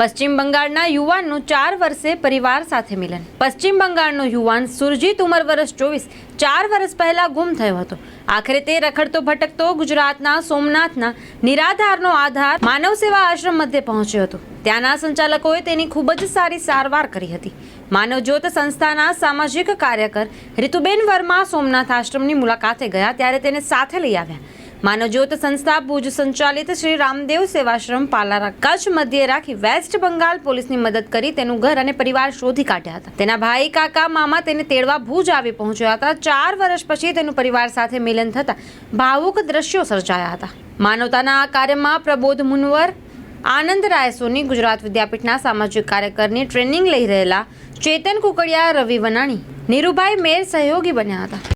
પશ્ચિમ બંગાળના યુવાનનું ચાર વર્ષે પરિવાર સાથે મિલન. પશ્ચિમ બંગાળનો યુવાન સુરજીત ઉંમર વર્ષ ચોવીસ, ચાર વર્ષ પહેલા ગુમ થયો હતો. આખરે તે રખડતો ભટકતો ગુજરાતના સોમનાથના નિરાધારનો આધાર માનવ સેવા આશ્રમ મધ્યે પહોંચ્યો હતો. ત્યાંના સંચાલકોએ તેની ખૂબ જ સારી સારવાર કરી હતી. માનવજ્યોત સંસ્થાના સામાજિક કાર્યકર રિતુબેન વર્મા સોમનાથ આશ્રમની મુલાકાતે ગયા ત્યારે તેને સાથે લઈ આવ્યા. માનવજ્યોત સંસ્થા ભુજ સંચાલિત શ્રી રામદેવ સેવાશ્રમ પાલારા કચ્છ મધ્યે રાખી વેસ્ટ બંગાળ પોલીસની મદદ કરી તેનું ઘર અને પરિવાર શોધી કાઢ્યા હતા. તેના ભાઈ, કાકા, મામા તેને તેડવા ભુજ આવી પહોંચ્યા હતા. ચાર વર્ષ પછી તેનું પરિવાર સાથે મિલન થતા ભાવુક દ્રશ્યો સર્જાયા હતા. માનવતાના આ કાર્યમાં પ્રબોધ મુનવર, આનંદ રાય સોની, ગુજરાત વિદ્યાપીઠના સામાજિક કાર્યકરની ટ્રેનિંગ લઈ રહેલા ચેતન કુકડિયા, રવિ વનાણી, નીરુભાઈ મેર સહયોગી બન્યા હતા.